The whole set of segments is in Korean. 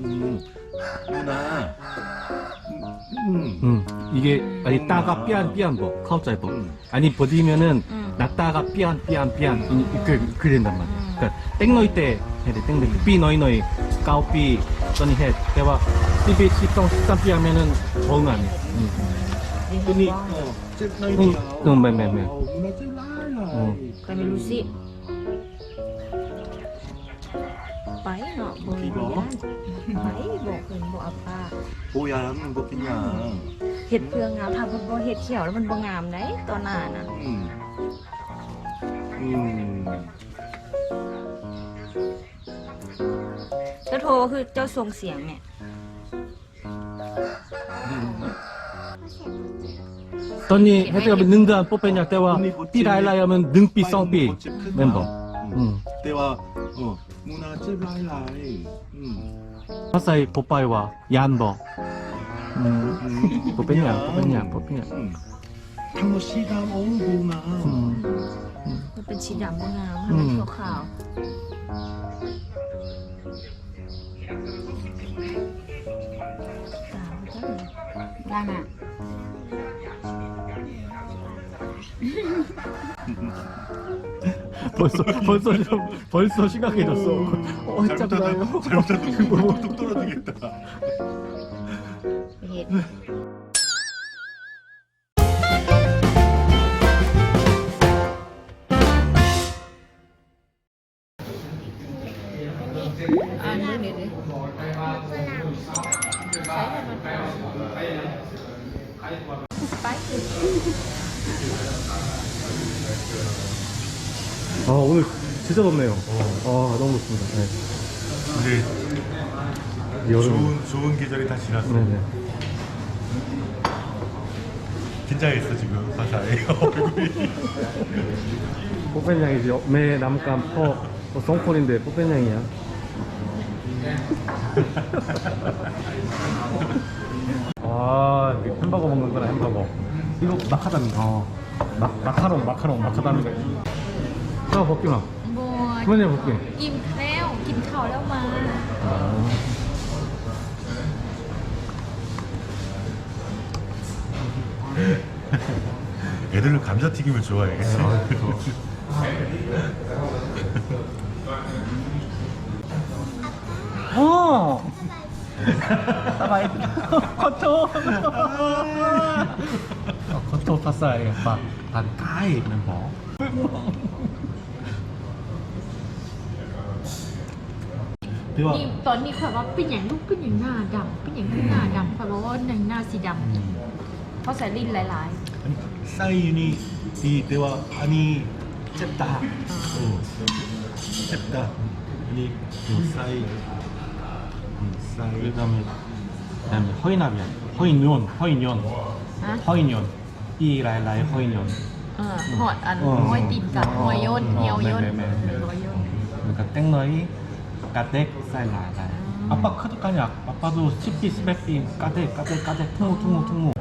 음, 누나. 음, 음, 이게 아니 따가 삐안 삐안 뭐 카우짜이버 아니 버디면은 음. 나따가 삐안 삐안 삐안 이- 그 그린단 말이야. 음. 그러니까 땡노이 때 해야 돼. 땡노이 삐 너이 너이 까오삐 써니 해. 대와 삐삐 씹성 씹삼 삐 하면은 정 아니야. 음. 누니, 어, 잽 나이 응, 디야. 응, 매, 매, 매. 어, 누나 잽 나이 나이. 어. ใครไม่รู้สิ ไปเนาะบ่กินบ่ไปบ่เพิ่นบ่เอาปลาปูยาแล้วมันบ่ป็นหยาเห็ดเพื่องามถ้าเพิ่นบ่เห็ดเขียวแล้วมันบ่งามได้ตอนหน้าน่ะอืมเจ้าโทคือเจ้าทรงเสียงเนี่ยตอนนี้ให้เจ้าเป็นหนึ่งเดือนปุ๊บเป็นอย่างแต่ว่าปีใดๆมันหนึ่งปีสองปีแม่นบ่ แต่ว่า、もう夏มู、นา。เขาใส่ปุ๊บไปว่ายันบอกปุ๊บเป็นอย่างปุ๊บเป็นอย่างปุ๊บเป็นอย่างทำมาชีดำโอ้บูงามมันเป็นชีดำบูงามขาวด้านอะ 벌써 벌써 좀 벌써 심각해졌어. 어, 잘못하다. 잘못하다. 뚝뚝 떨어지겠다. เ 진짜 덥네요. 아 너무 덥습니다. 네. 이제 여름. 좋은 좋은 계절이 다 지났어. 네네. 긴장했어 지금 사실 얼굴이. 뽀뺀양이지. 매 남감 퍼 어, 송콜인데 뽀뺀양이야. 아 이게 햄버거 먹는 거나 햄버거. 이거 마카다미. 어. 마, 마카롱 마카롱 마카다미. 자 벗기나. บัว 그만해 벗기. อิ่มแล้วกินข้าวแล้วมา 아. 애들은 감자튀김을 좋아해. 어. 따바이. 커터. 커터 파사이 바 반카이 멤버. พี่ว่า นี่ตอนนี้ข่อยว่าเป็นอย่างลูกเป็นอย่างหน้าดำเป็นอย่างที่หน้าดำข่อยบอกว่าในหน้าสีดำเพราะใส่ลิ้นหลาย 아니 사이윤이 이 때와 아니 잽다. 어. 잽다. 아니 그 사이 음, 사이 그다음에 그다음에 허이나비야. 허인연, 허인연, ฮะ 허인연. 삐라이라이 허인연. เออหอดอัน อ๋อ ห้อยติดกับหัวย่น อ๋อ เหี่ยวย่น แม่แม่แม่ หัวย่น 그러니까 땡너이 까댁 사이라이라이. 아빠 카드까냐? 아빠도 스피 스백비 까댁 까댁 까댁 퉁무 퉁무 퉁무.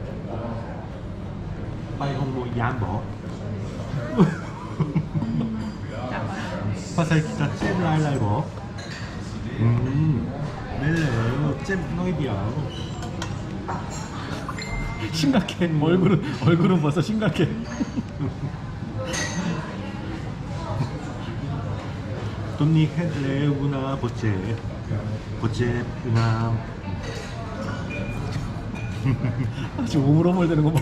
빠이 홍보 얀버. 화살 기타 잽 라이라이버. 음. 멜레 잽 노이디야. 심각해. 얼굴은 얼굴은 벌써 심각해. 돈니 헤드레우나 보체. 보체 우나 아주 우물우물 되는 거 봐.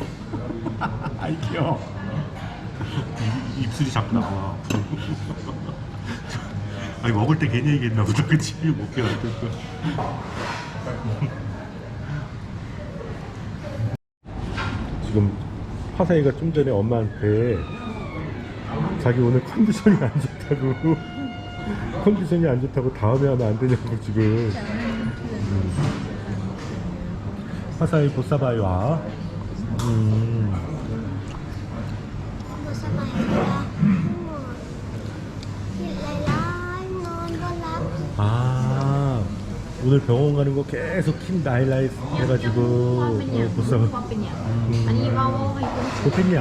아이 귀여워. 입- 입술이 자꾸 나와. 아니 먹을 때 괜히 얘기했나 보다 그치? 먹게 할 때. 지금 화사이가 좀 전에 엄마한테 자기 오늘 컨디션이 안 좋다고 컨디션이 안 좋다고 다음에 하면 안 되냐고 지금 음. 화사이 보사바이와 음. 아 오늘 병원 가는 거 계속 킴 나일라이 해가지고 보사바 음. 고피냐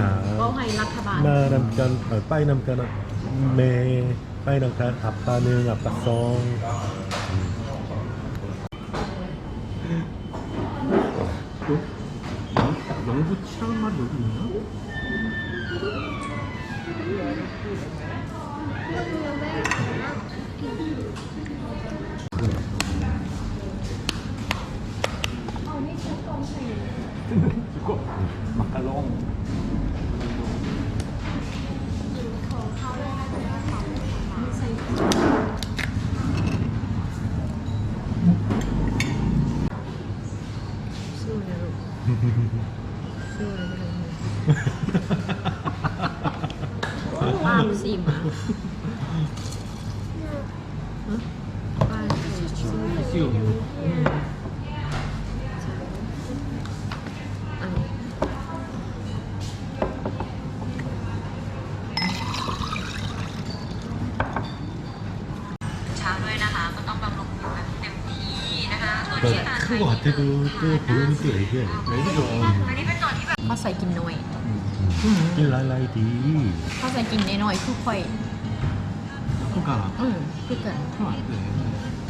마람간 빠이남간 매 빠이랑탄 아빠는 아빠송 영부 치라는 말이 여기 있나? 이거 마카롱 ba một xì mà ba 그러니까 큰거 같아도 또 보려면 또 애기야 애기죠 เขาใส่กินน้อย 낄랄라이디 เขาใส่กินน้อยๆคือค่อย 그러니까 อืมคือกัน 그럼 안 돼.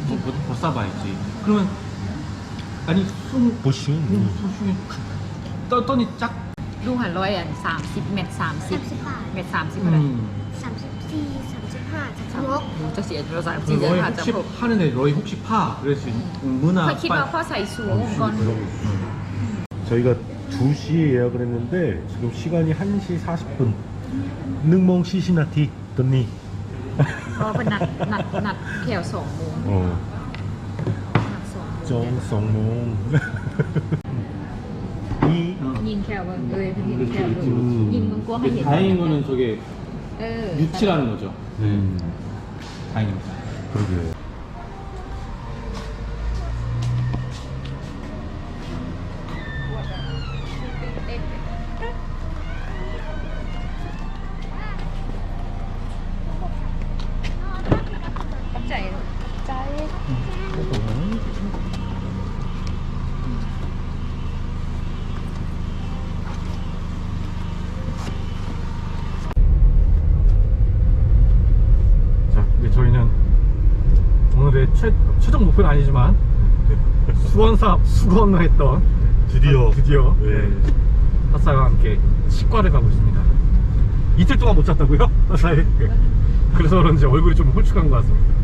뭐, 뭐, 더 싸봐야지. 그러면 아니 손 보슌 손 떠, 떠니 짝. ดูหันร้อยอ่ะสามสิบเม็ดสามสิบ 30บาท เม็ดสามสิบอะไร 음. สามสิบ สี่สามสิบห้าสามสิบหก จะเสียเราสามสิบ 그 จะ 러이 ขาดจะ 혹시 พบ 하는데 러이 혹시 파 그랬을 수 문화 เขาคิดว่าพ่อใส่สูงก่อน 저희가 2시에 예약을 했는데 지금 시간이 1시 40분 능몽 시시나티 떴니 เพราะเป็นนัดนัดนัดแถวสองโมง 어 นัดสองโมง 정성몽 이 ยิงแถวเบิ่งเอ้ยยิงแถวเบิ่งยิงมึงกลัวให้เห็น 다행인 거는 저게 네. 유치라는 거죠. 네. 음. 다행입니다. 그러게. 아니지만 수원사 수건을 했던 드디어 드디어 네. 하사와 함께 치과를 가고 있습니다. 이틀 동안 못 잤다고요? 하사에 그래서 그런지 얼굴이 좀 홀쭉한 것 같습니다.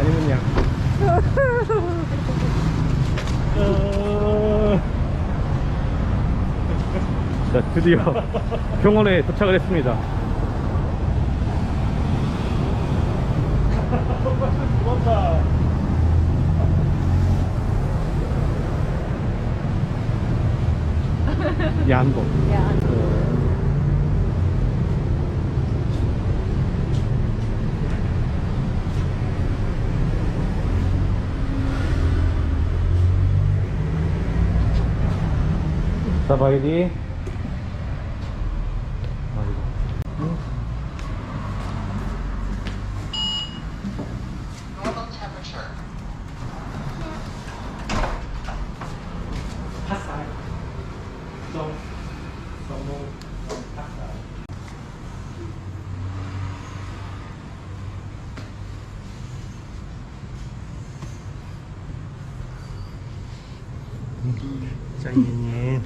아니면요. 자, 드디어 병원에 도착을 했습니다. 양복. 사바이디. 짜이님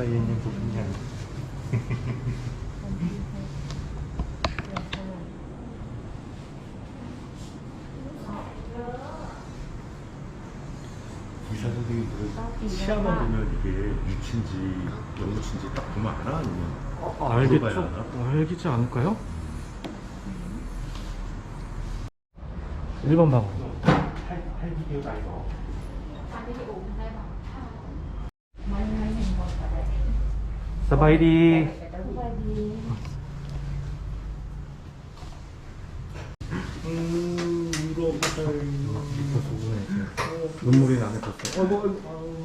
짜이님 부분이야 의사 선생님들은 치아만 보면 이게 유치인지 영무치인지 딱 보면 알아? 아니면 알겠죠? 물어봐야 하나? 알겠지 않을까요? 1번 방어. 할비디오가 이거 사바이디. 음 울어보세요 눈물이 나네 벌써.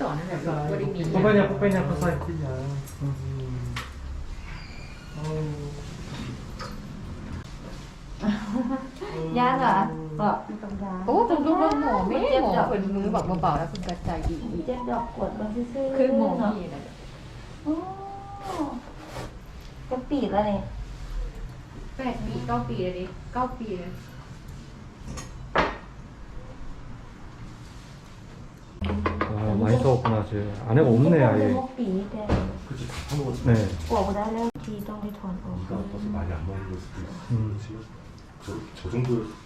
ต่อนั่นแหละบริมี 뽀빠냐 뽀빠냐 뽀빠냐. Dạ rồi ก็ไม่ต้องยา โอ้คุณก็ว่าหมอไม่หมอเป็นมือแบบเบาๆแล้วคุณกระจายดี เจ็บดอกกดมันซื่อๆ คือหมอ เนาะ มีนะ โอ้จะปีดแล้วนี่ แปดปีเก้าปีเลยดิเก้าปีเลย 아 많이 써왔구나 쟤 안에가 없네 아예 พวกปีแต่ 그치 다 파먹었어 네 ปวดได้แล้วทีต้องได้ถอนออก 네가 아파서 많이 안 먹는 걸 수도 있어 음. 그치? 저, 저 정도였을 텐데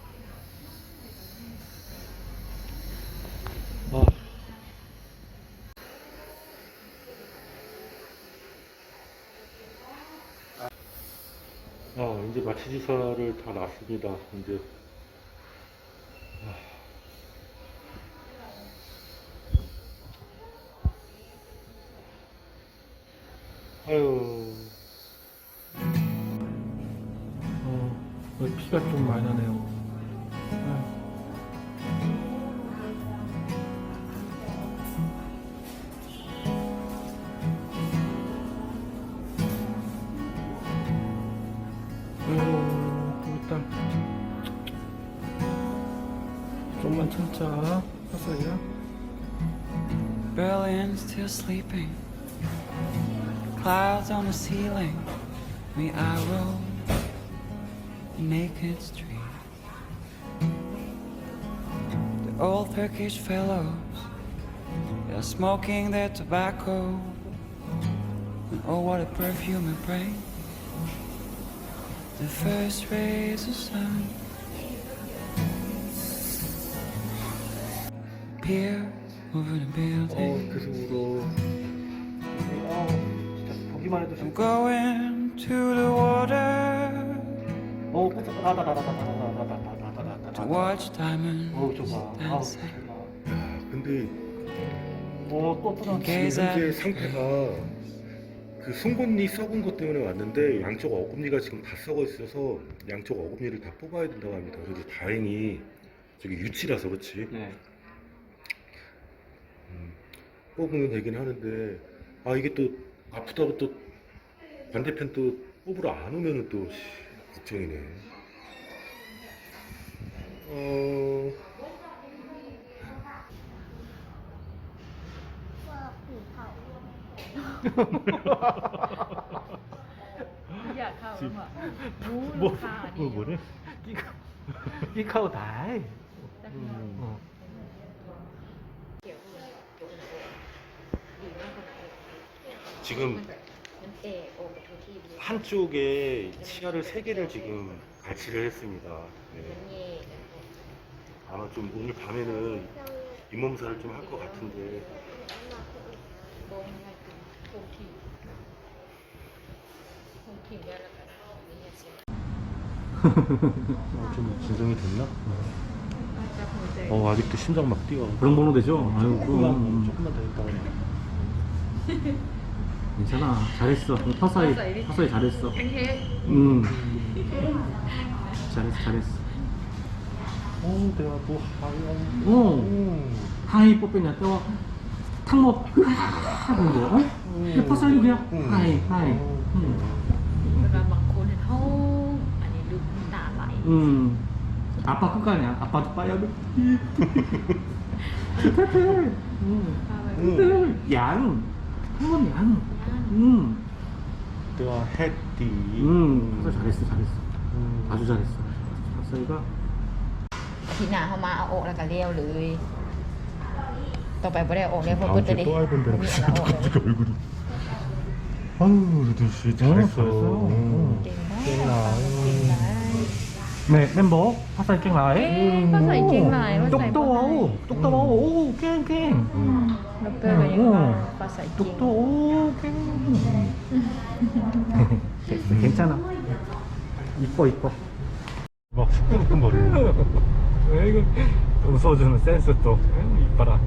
주사를 다 놨습니다. 이제 아. 아유. 어, 피가 좀 많이 나네요 ceiling, we naked street. The old Turkish fellows, are smoking their tobacco. And oh, what a perfume it brings. The first rays of sun peer over the building. Oh, 보기만 해도 I'm going to the water 어 나나나나나나나나나나나나 to watch diamonds 어우 저봐 아우 dancing. 근데 어또 또 지금 Gaze 현재 at 상태가 그 송곳니 썩은 것 때문에 왔는데 양쪽 어금니가 지금 다 썩어 있어서 양쪽 어금니를 다 뽑아야 된다고 합니다. 그래도 다행히 저기 유치라서 그렇지 네. 뽑으면 되긴 하는데 아 이게 또 아프다고 또 반대편 또 뽑으러 안 오면은 또 걱정이네. 어. 야, 가 얼마? 뭐, 뭐, 뭐래? 끼카오 다이. 음. 지금 한쪽에 치아를 세 개를 지금 발치를 했습니다. 네. 아마 좀 오늘 밤에는 잇몸살을 좀 할 것 같은데. 아, 좀 진정이 됐나? 어 아직도 심장 막 뛰어. 그런 번호 되죠? 아유, 조금만, 그럼. 조금만 더 있다가. 괜찮아. 잘했어. 타사이 타사이 잘했어. 응. 잘했어 잘했어. 어 내가 또 하얀 음. 어 하이 뽀빼냐 때와 탕목 하는 거 어? 타사이 그냥 음. 하이 하이. 음. 음. 아빠 끝가냐? 아빠도 빠야돼. 태태 양. 한번 양 음. 내가 했디. 음 파사이 잘했어 잘했어 아주 잘했어 파사이가 อาทิตย์หน้าเขามาเอาออกแล้วก็เลี้ยวเลย ต่อไปไม่ได้เอาออกแล้วเพราะ 다음 เพิ่นจะ 주에 ได้ 또 할 건데 มีอะไรออกเลย 갑자기 얼굴이. 아유 그래도 씨 잘했어. 잘했어. 응. เก่งมากเก่งมาก 네, 멤버 파산 게임 나이. 화살 깽 나이. 똑똑 와우. 똑도와오, 오, 게임 똑똑 깽. 괜찮아. 이뻐 이뻐. 막 후끈후끈거리네. 이거 웃어주는 센스 또 이뻐라.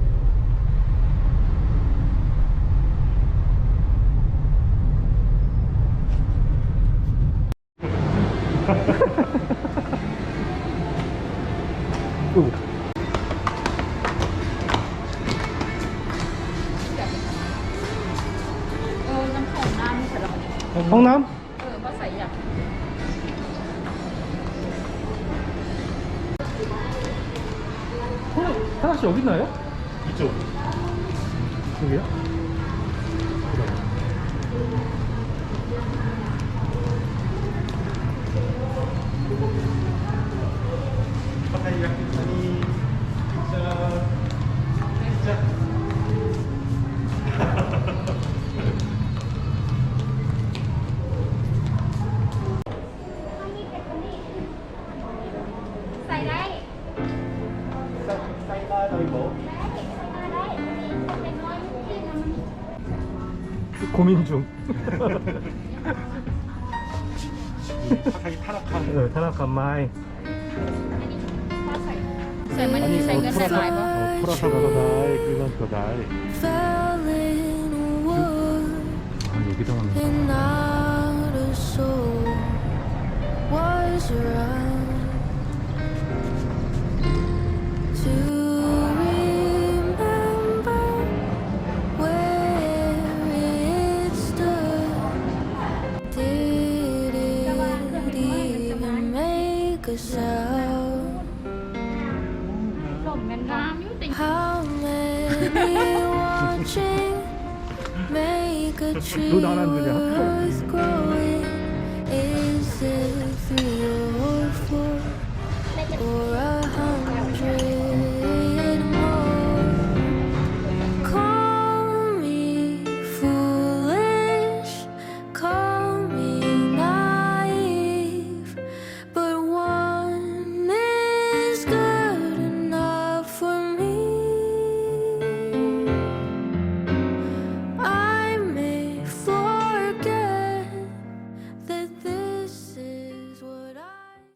성남? 응, 마사이야. 하나씩 여기 있나요? 이쪽. 여기요? 고민 중 파타이 타락한. 네, 타락한 마이 ใส่มันใส่เงินใส่ลายปะ 프라사가가 다이, 그리만터 다이. fell in wood 아 여기다 하는 How many watching make a tree